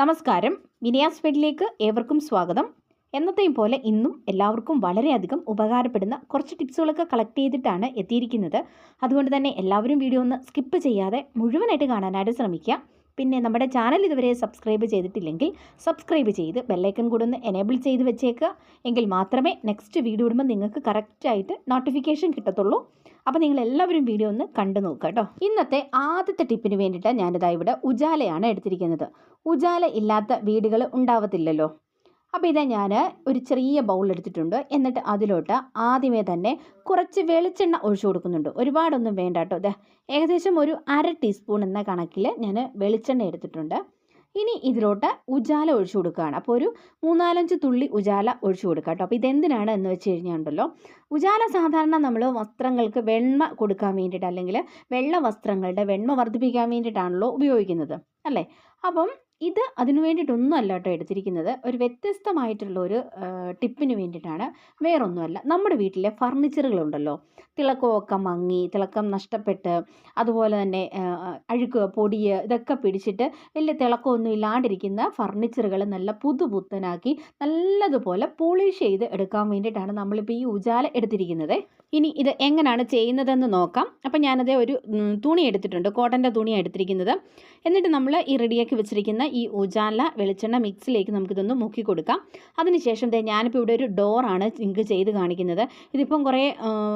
നമസ്കാരം. വിനയാസ് ഫെഡിലേക്ക് ഏവർക്കും സ്വാഗതം. എന്നത്തെയും പോലെ ഇന്നും എല്ലാവർക്കും വളരെയധികം ഉപകാരപ്പെടുന്ന കുറച്ച് ടിപ്സുകളൊക്കെ കളക്ട് ചെയ്തിട്ടാണ് എത്തിയിരിക്കുന്നത്. അതുകൊണ്ട് തന്നെ എല്ലാവരും വീഡിയോ ഒന്ന് സ്കിപ്പ് ചെയ്യാതെ മുഴുവനായിട്ട് കാണാനായിട്ട് ശ്രമിക്കുക. പിന്നെ നമ്മുടെ ചാനൽ ഇതുവരെ സബ്സ്ക്രൈബ് ചെയ്തിട്ടില്ലെങ്കിൽ സബ്സ്ക്രൈബ് ചെയ്ത് ബെല്ലൈക്കൺ കൂടെ ഒന്ന് എനേബിൾ ചെയ്ത് വെച്ചേക്കുക. എങ്കിൽ മാത്രമേ നെക്സ്റ്റ് വീഡിയോ ഇടുമ്പോൾ നിങ്ങൾക്ക് കറക്റ്റായിട്ട് നോട്ടിഫിക്കേഷൻ കിട്ടത്തുള്ളൂ. അപ്പോൾ നിങ്ങൾ എല്ലാവരും വീഡിയോ ഒന്ന് കണ്ടു നോക്കുക കേട്ടോ. ഇന്നത്തെ ആദ്യത്തെ ടിപ്പിന് വേണ്ടിയിട്ട് ഞാനിതാ ഇവിടെ ഉജാലയാണ് എടുത്തിരിക്കുന്നത്. ഉജാല ഇല്ലാത്ത വീടുകൾ ഉണ്ടാവത്തില്ലല്ലോ. അപ്പോൾ ഇതാ ഞാൻ ഒരു ചെറിയ ബൗൾ എടുത്തിട്ടുണ്ട്. എന്നിട്ട് അതിലോട്ട് ആദ്യമേ തന്നെ കുറച്ച് വെളിച്ചെണ്ണ ഒഴിച്ചു കൊടുക്കുന്നുണ്ട്. ഒരുപാടൊന്നും വേണ്ട കേട്ടോ. ദേ ഏകദേശം ഒരു അര ടീസ്പൂൺ എന്ന കണക്കിൽ ഞാൻ വെളിച്ചെണ്ണ എടുത്തിട്ടുണ്ട്. ഇനി ഇതിലോട്ട് ഉജാല ഒഴിച്ചു കൊടുക്കുകയാണ്. അപ്പോൾ ഒരു മൂന്നാലഞ്ച് തുള്ളി ഉജാല ഒഴിച്ചു കൊടുക്കുക കേട്ടോ. അപ്പോൾ ഇതെന്തിനാണ് എന്ന് വെച്ച് കഴിഞ്ഞാൽ ഉണ്ടല്ലോ ഉജാല സാധാരണ നമ്മൾ വസ്ത്രങ്ങൾക്ക് വെണ്മ കൊടുക്കാൻ വേണ്ടിയിട്ട് അല്ലെങ്കിൽ വെള്ള വസ്ത്രങ്ങളുടെ വെണ്മ വർദ്ധിപ്പിക്കാൻ വേണ്ടിയിട്ടാണല്ലോ ഉപയോഗിക്കുന്നത്. അല്ലേ? അപ്പം ഇത് അതിനു വേണ്ടിയിട്ടൊന്നും അല്ല കേട്ടോ എടുത്തിരിക്കുന്നത്. ഒരു വ്യത്യസ്തമായിട്ടുള്ള ഒരു ടിപ്പിന് വേണ്ടിയിട്ടാണ്. വേറൊന്നുമല്ല. നമ്മുടെ വീട്ടിലെ ഫർണിച്ചറുകളുണ്ടല്ലോ. തിളക്കമൊക്കെ മങ്ങി തിളക്കം നഷ്ടപ്പെട്ട് അതുപോലെ തന്നെ അഴുക്ക് പൊടി ഇതൊക്കെ പിടിച്ചിട്ട് വലിയ തിളക്കമൊന്നും ഇല്ലാണ്ടിരിക്കുന്ന ഫർണിച്ചറുകൾ നല്ല പുതുപുത്തനാക്കി നല്ലതുപോലെ പോളിഷ് ചെയ്ത് എടുക്കാൻ വേണ്ടിയിട്ടാണ് നമ്മളിപ്പോൾ ഈ ഉജാല എടുത്തിരിക്കുന്നത്. ഇനി ഇത് എങ്ങനെയാണ് ചെയ്യുന്നതെന്ന് നോക്കാം. അപ്പം ഞാനത് ഒരു തുണി എടുത്തിട്ടുണ്ട്. കോട്ടന്റെ തുണിയാണ് എടുത്തിരിക്കുന്നത്. എന്നിട്ട് നമ്മൾ ഈ റെഡിയാക്കി വെച്ചിരിക്കുന്ന ഈ ഉജാല വെളിച്ചെണ്ണ മിക്സിലേക്ക് നമുക്കിതൊന്ന് മുക്കി കൊടുക്കാം. അതിനുശേഷം ദേ ഞാനിപ്പോൾ ഇവിടെ ഒരു ഡോറാണ് നിങ്ങൾക്ക് ചെയ്ത് കാണിക്കുന്നത്. ഇതിപ്പം കുറേ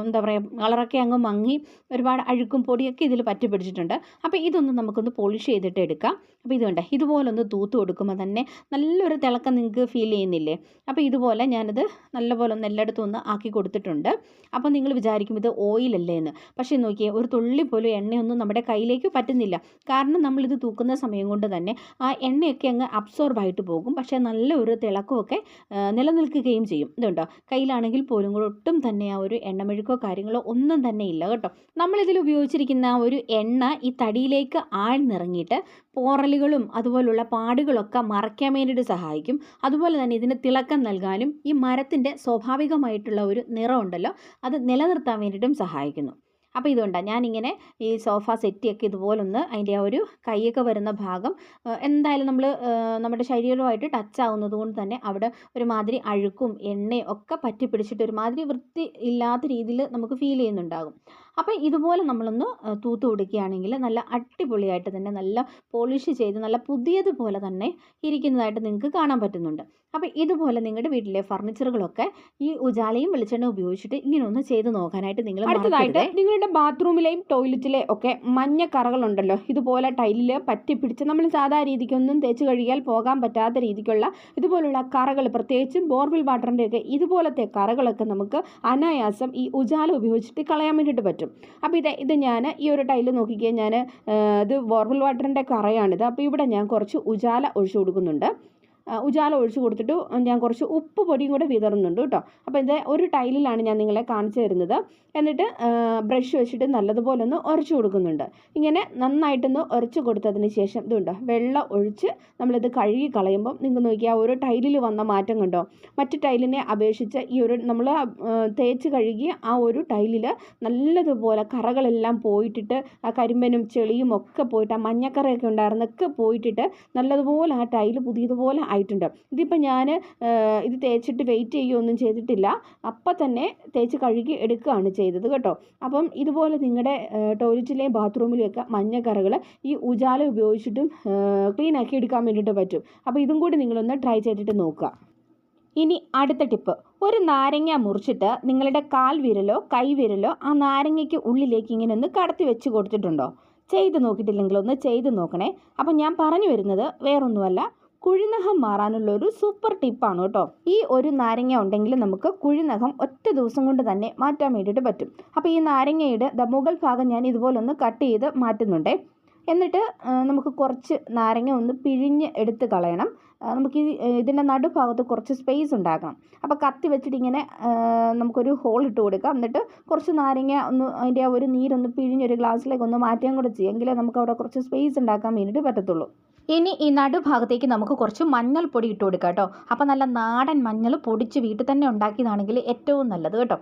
എന്താ പറയുക കളറൊക്കെ അങ്ങ് മങ്ങി ഒരുപാട് അഴുക്കും പൊടിയൊക്കെ ഇതിൽ പറ്റി പിടിച്ചിട്ടുണ്ട് അപ്പോൾ ഇതൊന്ന് നമുക്കൊന്ന് പോളിഷ് ചെയ്തിട്ട് എടുക്കാം. അപ്പോൾ ഇതുണ്ട് ഇതുപോലൊന്ന് തൂത്ത് കൊടുക്കുമ്പോൾ തന്നെ നല്ലൊരു തിളക്കം നിങ്ങൾക്ക് ഫീൽ ചെയ്യുന്നില്ലേ? അപ്പോൾ ഇതുപോലെ ഞാനത് നല്ലപോലെ ഒന്ന് എല്ലായിടത്തും ഒന്ന് ആക്കി കൊടുത്തിട്ടുണ്ട്. അപ്പോൾ നിങ്ങൾ വിചാരിക്കും ഇത് ഓയിലല്ലേ എന്ന്. പക്ഷേ നോക്കിയേ ഒരു തുള്ളി പോലും എണ്ണയൊന്നും നമ്മുടെ കയ്യിലേക്ക് പറ്റുന്നില്ല. കാരണം നമ്മളിത് തൂക്കുന്ന സമയം കൊണ്ട് തന്നെ ആ എണ്ണയൊക്കെ അങ്ങ് അബ്സോർബ് ആയിട്ട് പോകും. പക്ഷേ നല്ല ഒരു തിളക്കമൊക്കെ നിലനിൽക്കുകയും ചെയ്യും. ഇതുണ്ടോ? കയ്യിലാണെങ്കിൽ പോലും കൂടെ ഒട്ടും തന്നെ ആ ഒരു എണ്ണമെഴുക്കോ കാര്യങ്ങളോ ഒന്നും തന്നെ ഇല്ല കേട്ടോ. നമ്മളിതിൽ ഉപയോഗിച്ചിരിക്കുന്ന ഒരു എണ്ണ ഈ തടിയിലേക്ക് ആഴ്ന്നിറങ്ങിയിട്ട് പോറലുകളും അതുപോലുള്ള പാടുകളൊക്കെ മറയ്ക്കാൻ വേണ്ടിയിട്ട് സഹായിക്കും. അതുപോലെ തന്നെ ഇതിന് തിളക്കം നൽകാനും ഈ മരത്തിന്റെ സ്വാഭാവികമായിട്ടുള്ള ഒരു നിറമുണ്ടല്ലോ അത് നിലനിർത്താൻ വേണ്ടിയിട്ടും സഹായിക്കുന്നു. അപ്പോൾ ഇതുകൊണ്ടാണ് ഞാനിങ്ങനെ ഈ സോഫ സെറ്റിയൊക്കെ ഇതുപോലൊന്ന് അതിന്റെ ആ ഒരു കൈയൊക്കെ വരുന്ന ഭാഗം എന്തായാലും നമ്മൾ നമ്മുടെ ശരീരവുമായിട്ട് ടച്ച് ആവുന്നത് കൊണ്ട് തന്നെ അവിടെ ഒരുമാതിരി അഴുക്കും എണ്ണയും ഒക്കെ പറ്റി പിടിച്ചിട്ട് ഒരുമാതിരി വൃത്തി ഇല്ലാത്ത രീതിയിൽ നമുക്ക് ഫീൽ ചെയ്യുന്നുണ്ടാകും. അപ്പോൾ ഇതുപോലെ നമ്മളൊന്ന് തൂത്ത് കൊടുക്കുകയാണെങ്കിൽ നല്ല അടിപൊളിയായിട്ട് തന്നെ നല്ല പോളിഷ് ചെയ്ത് നല്ല പുതിയതുപോലെ തന്നെ ഇരിക്കുന്നതായിട്ട് നിങ്ങൾക്ക് കാണാൻ പറ്റുന്നുണ്ട്. അപ്പോൾ ഇതുപോലെ നിങ്ങളുടെ വീട്ടിലെ ഫർണിച്ചറുകളൊക്കെ ഈ ഉജാലയും വെളിച്ചെണ്ണ ഉപയോഗിച്ചിട്ട് ഇങ്ങനെ ഒന്ന് ചെയ്ത് നോക്കാനായിട്ട് നിങ്ങൾ അടുത്തതായിട്ട് നിങ്ങളുടെ ബാത്റൂമിലെയും ടോയ്ലറ്റിലെ ഒക്കെ മഞ്ഞ കറകളുണ്ടല്ലോ. ഇതുപോലെ ടൈലിൽ പറ്റി പിടിച്ച് നമ്മൾ സാധാ രീതിക്കൊന്നും തേച്ച് കഴുകിയാൽ പോകാൻ പറ്റാത്ത രീതിക്കുള്ള ഇതുപോലുള്ള കറകൾ പ്രത്യേകിച്ചും ബോർവെൽ വാട്ടറിന്റെയൊക്കെ ഇതുപോലത്തെ കറകളൊക്കെ നമുക്ക് അനായാസം ഈ ഉജാല ഉപയോഗിച്ചിട്ട് കളയാൻ വേണ്ടിയിട്ട് പറ്റും. അപ്പോൾ ഇത് ഇത് ഞാൻ ഈ ഒരു ടൈൽ നോക്കിക്കേ ഞാൻ ഇത് ബോർവെൽ വാട്ടറിന്റെ കറയാണിത്. അപ്പോൾ ഇവിടെ ഞാൻ കുറച്ച് ഉജാല ഒഴിച്ചു കൊടുക്കുന്നുണ്ട്. ഉജാല ഒഴിച്ച് കൊടുത്തിട്ട് ഞാൻ കുറച്ച് ഉപ്പ് പൊടിയും കൂടെ വിതറുന്നുണ്ട് കേട്ടോ. അപ്പോൾ ഇത് ഒരു ടൈലിലാണ് ഞാൻ നിങ്ങളെ കാണിച്ചു തരുന്നത്. എന്നിട്ട് ബ്രഷ് വെച്ചിട്ട് നല്ലതുപോലെ ഒന്ന് ഉരച്ചു കൊടുക്കുന്നുണ്ട്. ഇങ്ങനെ നന്നായിട്ടൊന്ന് ഉരച്ചു കൊടുത്തതിന് ശേഷം ഇതുണ്ടോ വെള്ളം ഒഴിച്ച് നമ്മളിത് കഴുകി കളയുമ്പം നിങ്ങൾ നോക്കിയാൽ ഒരു ടൈലിൽ വന്ന മാറ്റം കണ്ടോ? മറ്റ് ടൈലിനെ അപേക്ഷിച്ച് ഈ ഒരു നമ്മൾ തേച്ച് കഴുകി ആ ഒരു ടൈലിൽ നല്ലതുപോലെ കറകളെല്ലാം പോയിട്ടിട്ട് ആ കരിമ്പനും ചെളിയും ഒക്കെ പോയിട്ട് ആ മഞ്ഞക്കറയൊക്കെ ഉണ്ടായിരുന്നൊക്കെ പോയിട്ടിട്ട് നല്ലതുപോലെ ആ ടൈൽ പുതിയതുപോലെ ആയിട്ടുണ്ട്. ഇതിപ്പോൾ ഞാൻ ഇത് തേച്ചിട്ട് വെയിറ്റ് ചെയ്യുകയൊന്നും ചെയ്തിട്ടില്ല. അപ്പം തന്നെ തേച്ച് കഴുകി എടുക്കുകയാണ് ചെയ്തത് കേട്ടോ. അപ്പം ഇതുപോലെ നിങ്ങളുടെ ടോയ്ലറ്റിലെയും ബാത്റൂമിലെയൊക്കെ മഞ്ഞക്കറകൾ ഈ ഉജാല ഉപയോഗിച്ചിട്ടും ക്ലീൻ ആക്കി എടുക്കാൻ വേണ്ടിയിട്ട് പറ്റും. അപ്പോൾ ഇതും കൂടി നിങ്ങളൊന്ന് ട്രൈ ചെയ്തിട്ട് നോക്കുക. ഇനി അടുത്ത ടിപ്പ് ഒരു നാരങ്ങ മുറിച്ചിട്ട് നിങ്ങളുടെ കാൽ വിരലോ കൈ വിരലോ ആ നാരങ്ങയ്ക്ക് ഉള്ളിലേക്ക് ഇങ്ങനെ ഒന്ന് കടത്തി വെച്ച് കൊടുത്തിട്ടുണ്ടോ? ചെയ്ത് നോക്കിയിട്ടില്ലെങ്കിൽ ഒന്ന് ചെയ്ത് നോക്കണേ. അപ്പം ഞാൻ പറഞ്ഞു വരുന്നത് വേറൊന്നുമല്ല. കുഴിനഖം മാറാനുള്ള ഒരു സൂപ്പർ ടിപ്പാണ് കേട്ടോ. ഈ ഒരു നാരങ്ങ ഉണ്ടെങ്കിൽ നമുക്ക് കുഴിനഖം ഒറ്റ ദിവസം കൊണ്ട് തന്നെ മാറ്റാൻ വേണ്ടിയിട്ട് പറ്റും. അപ്പോൾ ഈ നാരങ്ങയുടെ ദ മുകൾ ഭാഗം ഞാൻ ഇതുപോലെ ഒന്ന് കട്ട് ചെയ്ത് മാറ്റുന്നുണ്ടേ. എന്നിട്ട് നമുക്ക് കുറച്ച് നാരങ്ങ ഒന്ന് പിഴിഞ്ഞ് എടുത്ത് കളയണം. നമുക്ക് ഇതിന്റെ നടുഭാഗത്ത് കുറച്ച് സ്പേസ് ഉണ്ടാക്കണം. അപ്പോൾ കത്തി വെച്ചിട്ട് ഇങ്ങനെ നമുക്കൊരു ഹോൾ ഇട്ട് കൊടുക്കാം. എന്നിട്ട് കുറച്ച് നാരങ്ങ ഒന്ന് അതിന്റെ ആ ഒരു നീരൊന്ന് പിഴിഞ്ഞൊരു ഗ്ലാസ്സിലേക്ക് ഒന്ന് മാറ്റാൻ കൂടെ ചെയ്യാം. എങ്കിലേ നമുക്ക് അവിടെ കുറച്ച് സ്പേസ് ഉണ്ടാക്കാൻ വേണ്ടിയിട്ട് പറ്റത്തുള്ളൂ. ഇനി ഈ നടുഭാഗത്തേക്ക് നമുക്ക് കുറച്ച് മഞ്ഞൾപ്പൊടി ഇട്ട് കൊടുക്കാം കേട്ടോ. അപ്പോൾ നല്ല നാടൻ മഞ്ഞൾ പൊടിച്ച് വീട്ടിൽ തന്നെ ഉണ്ടാക്കിയതാണെങ്കിൽ ഏറ്റവും നല്ലത് കേട്ടോ.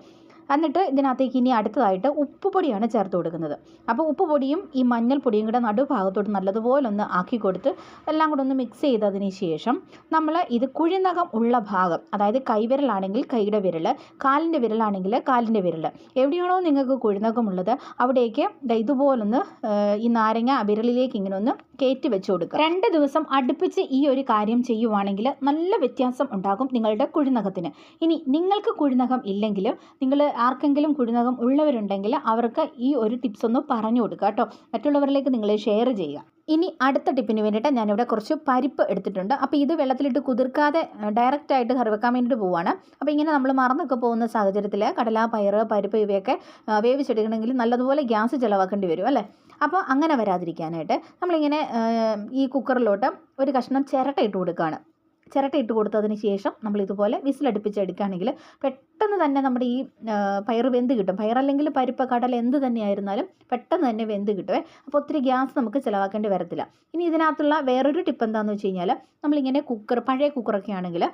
എന്നിട്ട് ഇതിനകത്തേക്ക് ഇനി അടുത്തതായിട്ട് ഉപ്പുപൊടിയാണ് ചേർത്ത് കൊടുക്കുന്നത്. അപ്പോൾ ഉപ്പുപൊടിയും ഈ മഞ്ഞൾപ്പൊടിയും കൂടെ നടുഭാഗത്തോട്ട് നല്ലതുപോലെ ഒന്ന് ആക്കി കൊടുത്ത് എല്ലാം കൂടെ ഒന്ന് മിക്സ് ചെയ്തതിന് ശേഷം നമ്മൾ ഇത് കുഴിനകം ഉള്ള ഭാഗം അതായത് കൈവിരലാണെങ്കിൽ കൈയുടെ വിരൽ കാലിന്റെ വിരലാണെങ്കിൽ കാലിന്റെ വിരൽ എവിടെയാണോ നിങ്ങൾക്ക് കുഴിനകമുള്ളത് അവിടേക്ക് ഇതുപോലൊന്ന് ഈ നാരങ്ങ വിരലിലേക്ക് ഇങ്ങനെ ഒന്ന് കയറ്റി വെച്ച് കൊടുക്കുക. രണ്ട് ദിവസം അടുപ്പിച്ച് ഈ ഒരു കാര്യം ചെയ്യുവാണെങ്കിൽ നല്ല വ്യത്യാസം ഉണ്ടാകും നിങ്ങളുടെ കുഴിനകത്തിന്. ഇനി നിങ്ങൾക്ക് കുഴിനകം ഇല്ലെങ്കിലും നിങ്ങൾ ആർക്കെങ്കിലും കുഴിനകം ഉള്ളവരുണ്ടെങ്കിൽ അവർക്ക് ഈ ഒരു ടിപ്സ് ഒന്ന് പറഞ്ഞു കൊടുക്കുക കേട്ടോ. മറ്റുള്ളവരിലേക്ക് നിങ്ങൾ ഷെയർ ചെയ്യുക. ഇനി അടുത്ത ടിപ്പിന് വേണ്ടിയിട്ട് ഞാനിവിടെ കുറച്ച് പരിപ്പ് എടുത്തിട്ടുണ്ട്. അപ്പോൾ ഇത് വെള്ളത്തിലിട്ട് കുതിർക്കാതെ ഡയറക്റ്റ് ആയിട്ട് വെക്കാൻ വേണ്ടിയിട്ട് പോവുകയാണ് അപ്പോൾ ഇങ്ങനെ നമ്മൾ മറന്നൊക്കെ പോകുന്ന സാഹചര്യത്തിൽ കടല പയറ് പരിപ്പ് ഇവയൊക്കെ വേവിച്ചെടുക്കണമെങ്കിൽ നല്ലതുപോലെ ഗ്യാസ് ചിലവാക്കേണ്ടി വരും അല്ലേ? അപ്പോൾ അങ്ങനെ വരാതിരിക്കാനായിട്ട് നമ്മളിങ്ങനെ ഈ കുക്കറിലോട്ട് ഒരു കഷ്ണം ചിരട്ട ഇട്ട് കൊടുക്കുകയാണ് ചിരട്ട ഇട്ട് കൊടുത്തതിന് ശേഷം നമ്മൾ ഇതുപോലെ വിസിലടുപ്പിച്ചെടുക്കുകയാണെങ്കിൽ പെട്ടെന്ന് തന്നെ നമ്മുടെ ഈ പയർ വെന്ത് കിട്ടും. പയറല്ലെങ്കിൽ പരിപ്പ് കടല എന്ത് തന്നെയായിരുന്നാലും പെട്ടെന്ന് തന്നെ വെന്ത് കിട്ടുമേ അപ്പോൾ ഒത്തിരി ഗ്യാസ് നമുക്ക് ചിലവാക്കേണ്ടി വരത്തില്ല. ഇനി ഇതിനകത്തുള്ള വേറൊരു ടിപ്പ് എന്താണെന്ന് വെച്ച് കഴിഞ്ഞാൽ നമ്മളിങ്ങനെ കുക്കർ പഴയ കുക്കറൊക്കെ ആണെങ്കിൽ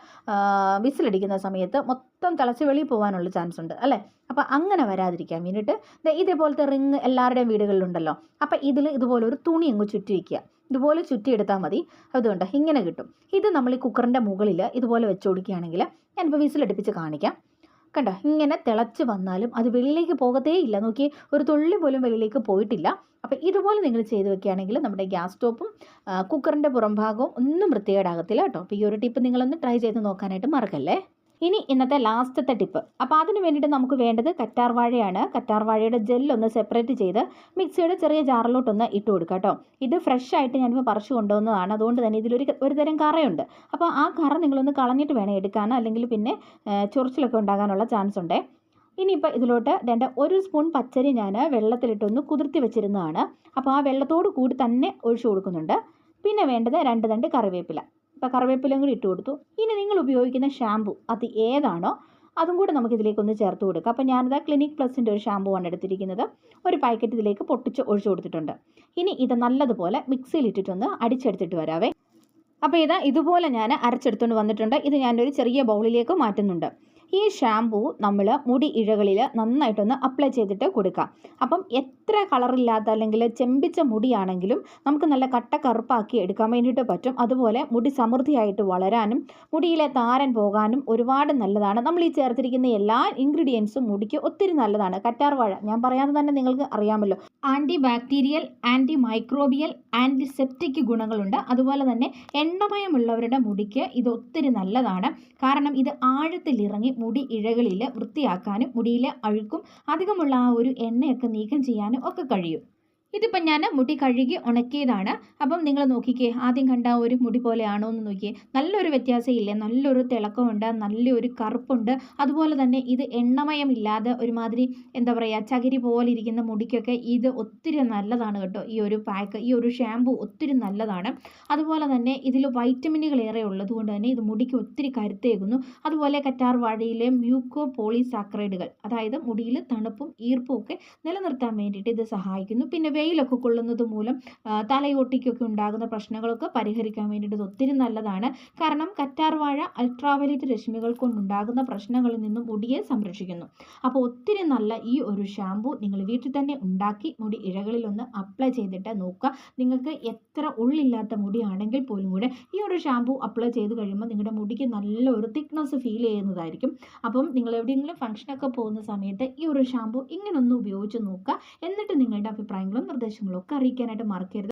വിസിലടിക്കുന്ന സമയത്ത് മൊത്തം തിളച്ച് വെളിയിൽ പോകാനുള്ള ചാൻസ് ഉണ്ട് അല്ലേ? അപ്പോൾ അങ്ങനെ വരാതിരിക്കാൻ വേണ്ടിയിട്ട് ഇതേപോലത്തെ റിങ് എല്ലാവരുടെയും വീടുകളിലുണ്ടല്ലോ. അപ്പോൾ ഇതിൽ ഇതുപോലെ ഒരു തുണി അങ്ങ് ചുറ്റി വയ്ക്കുക ഇതുപോലെ ചുറ്റിയെടുത്താൽ മതി. അതുകൊണ്ട് ഇങ്ങനെ കിട്ടും. ഇത് നമ്മൾ ഈ കുക്കറിന്റെ മുകളിൽ ഇതുപോലെ വെച്ച് കൊടുക്കുകയാണെങ്കിൽ ഞാനിപ്പോൾ വിസിലടുപ്പിച്ച് കാണിക്കാം. കണ്ടോ? ഇങ്ങനെ തിളച്ച് വന്നാലും അത് വെളിയിലേക്ക് പോകത്തേ ഇല്ല. നോക്കി ഒരു തുള്ളി പോലും വെളിയിലേക്ക് പോയിട്ടില്ല. അപ്പോൾ ഇതുപോലെ നിങ്ങൾ ചെയ്ത് വെക്കുകയാണെങ്കിൽ നമ്മുടെ ഗ്യാസ് സ്റ്റോപ്പും കുക്കറിന്റെ പുറംഭാഗവും ഒന്നും വൃത്തികേടാകത്തില്ല കേട്ടോ. അപ്പോൾ ഈ ഒരു ടിപ്പ് നിങ്ങളൊന്ന് ട്രൈ ചെയ്ത് നോക്കാനായിട്ട് മറക്കല്ലേ? ഇനി ഇന്നത്തെ ലാസ്റ്റത്തെ ടിപ്പ്. അപ്പോൾ അതിന് വേണ്ടിയിട്ട് നമുക്ക് വേണ്ടത് കറ്റാർവാഴയാണ്. കറ്റാർവാഴയുടെ കറ്റാർ വാഴയുടെ ജെല്ലൊന്ന് സെപ്പറേറ്റ് ചെയ്ത് മിക്സിയുടെ ചെറിയ ജാറിലോട്ടൊന്ന് ഇട്ട് കൊടുക്കുക കേട്ടോ. ഇത് ഫ്രഷ് ആയിട്ട് ഞാനിപ്പോൾ പറിച്ചു കൊണ്ടുവന്നതാണ്. അതുകൊണ്ട് തന്നെ ഇതിലൊരു ഒരു തരം കറയുണ്ട്. അപ്പോൾ ആ കറ നിങ്ങളൊന്ന് കളഞ്ഞിട്ട് വേണം എടുക്കാൻ അല്ലെങ്കിൽ പിന്നെ ചൊറിച്ചിലൊക്കെ ഉണ്ടാകാനുള്ള ചാൻസ് ഉണ്ട്. ഇനിയിപ്പോൾ ഇതിലോട്ട് രണ്ട് ഒരു സ്പൂൺ പച്ചരി ഞാൻ വെള്ളത്തിലിട്ടൊന്ന് കുതിർത്തി വെച്ചിരുന്നതാണ്. അപ്പോൾ ആ വെള്ളത്തോട് കൂടി തന്നെ ഒഴിച്ചു കൊടുക്കുന്നുണ്ട്. പിന്നെ വേണ്ടത് രണ്ട് തണ്ട് കറിവേപ്പില. ഇപ്പോൾ കറിവേപ്പിലയും കൂടി ഇട്ട് കൊടുത്തു. ഇനി നിങ്ങൾ ഉപയോഗിക്കുന്ന ഷാമ്പു അത് ഏതാണോ അതും കൂടെ നമുക്ക് ഇതിലേക്കൊന്ന് ചേർത്ത് കൊടുക്കാം. അപ്പോൾ ഞാനിതാ ക്ലിനിക് പ്ലസിന്റെ ഒരു ഷാമ്പു ആണ് എടുത്തിരിക്കുന്നത്. ഒരു പാക്കറ്റ് ഇതിലേക്ക് പൊട്ടിച്ച് ഒഴിച്ചു കൊടുത്തിട്ടുണ്ട്. ഇനി ഇത് നല്ലതുപോലെ മിക്സിയിൽ ഇട്ടിട്ടൊന്ന് അടിച്ചെടുത്തിട്ട് വരാവേ. അപ്പോൾ ഇതാ ഇതുപോലെ ഞാൻ അരച്ചെടുത്തുകൊണ്ട് വന്നിട്ടുണ്ട്. ഇത് ഞാനൊരു ചെറിയ ബൗളിലേക്ക് മാറ്റുന്നുണ്ട്. ഈ ഷാമ്പൂ നമ്മൾ മുടി ഇഴകളിൽ നന്നായിട്ടൊന്ന് അപ്ലൈ ചെയ്തിട്ട് കൊടുക്കാം. അപ്പം എത്ര കളറില്ലാത്ത അല്ലെങ്കിൽ ചെമ്പിച്ച മുടിയാണെങ്കിലും നമുക്ക് നല്ല കട്ട കറുപ്പാക്കി എടുക്കാൻ വേണ്ടിയിട്ട് പറ്റും. അതുപോലെ മുടി സമൃദ്ധിയായിട്ട് വളരാനും മുടിയിലെ താരൻ പോകാനും ഒരുപാട് നല്ലതാണ്. നമ്മൾ ഈ ചേർത്തിരിക്കുന്ന എല്ലാ ഇൻഗ്രീഡിയൻസും മുടിക്ക് ഒത്തിരി നല്ലതാണ്. കറ്റാർവാഴ ഞാൻ പറയാതെ തന്നെ നിങ്ങൾക്ക് അറിയാമല്ലോ. Antibacterial antimicrobial antiseptic ഗുണങ്ങളുണ്ട്. അതുപോലെ തന്നെ എണ്ണമയമുള്ളവരുടെ മുടിക്ക് ഇത് ഒത്തിരി നല്ലതാണ്. കാരണം ഇത് ആഴത്തിലിറങ്ങി മുടി ഇഴകളിൽ വൃത്തിയാക്കാനും മുടിയിലെ അഴുക്കും അധികമുള്ള ആ ഒരു എണ്ണയൊക്കെ നീക്കം ചെയ്യാനും ഒക്കെ കഴിയും. ഇതിപ്പം ഞാൻ മുടി കഴുകി ഉണക്കിയതാണ്. അപ്പം നിങ്ങൾ നോക്കിക്കേ ആദ്യം കണ്ട ഒരു മുടി പോലെയാണോ എന്ന് നോക്കിയേ. നല്ലൊരു വ്യത്യാസം നല്ലൊരു തിളക്കമുണ്ട് നല്ലൊരു കറുപ്പുണ്ട്. അതുപോലെ തന്നെ ഇത് എണ്ണമയമില്ലാതെ ഒരുമാതിരി എന്താ പറയുക ചകിരി പോലെ ഇരിക്കുന്ന മുടിക്കൊക്കെ ഇത് ഒത്തിരി നല്ലതാണ് കേട്ടോ. ഈ ഒരു പാക്ക് ഈ ഒരു ഷാമ്പു ഒത്തിരി നല്ലതാണ്. അതുപോലെ തന്നെ ഇതിൽ വൈറ്റമിനുകൾ ഏറെ ഉള്ളതുകൊണ്ട് തന്നെ ഇത് മുടിക്ക് ഒത്തിരി കരുത്തേകുന്നു. അതുപോലെ കറ്റാർ വാഴയിലെ മ്യൂക്കോ പോളിസാക്രൈഡുകൾ അതായത് മുടിയിൽ തണുപ്പും ഈർപ്പും ഒക്കെ നിലനിർത്താൻ വേണ്ടിയിട്ട് ഇത് സഹായിക്കുന്നു. പിന്നെ വെയിലൊക്കെ കൊള്ളുന്നത് മൂലം തലയോട്ടിക്കൊക്കെ ഉണ്ടാകുന്ന പ്രശ്നങ്ങളൊക്കെ പരിഹരിക്കാൻ വേണ്ടിയിട്ട് ഒത്തിരി നല്ലതാണ്. കാരണം കറ്റാർവാഴ അൾട്രാവയലറ്റ് രശ്മികൾ കൊണ്ടുണ്ടാകുന്ന പ്രശ്നങ്ങളിൽ നിന്നും മുടിയെ സംരക്ഷിക്കുന്നു. അപ്പോൾ ഒത്തിരി നല്ല ഈ ഒരു ഷാമ്പു നിങ്ങൾ വീട്ടിൽ തന്നെ ഉണ്ടാക്കി മുടി ഇഴകളിലൊന്ന് അപ്ലൈ ചെയ്തിട്ട് നോക്കുക. നിങ്ങൾക്ക് എത്ര ഉള്ളില്ലാത്ത മുടിയാണെങ്കിൽ പോലും കൂടെ ഈ ഒരു ഷാമ്പു അപ്ലൈ ചെയ്ത് കഴിയുമ്പോൾ നിങ്ങളുടെ മുടിക്ക് നല്ല ഒരു തിക്നെസ് ഫീൽ ചെയ്യുന്നതായിരിക്കും. അപ്പം നിങ്ങൾ എവിടെയെങ്കിലും ഫംഗ്ഷനൊക്കെ പോകുന്ന സമയത്ത് ഈ ഒരു ഷാമ്പു ഇങ്ങനെ ഒന്ന് ഉപയോഗിച്ച് നോക്കുക. എന്നിട്ട് നിങ്ങളുടെ അഭിപ്രായങ്ങളും നിർദ്ദേശങ്ങളും ഒക്കെ അറിയിക്കാനായിട്ട് മറക്കരുത്.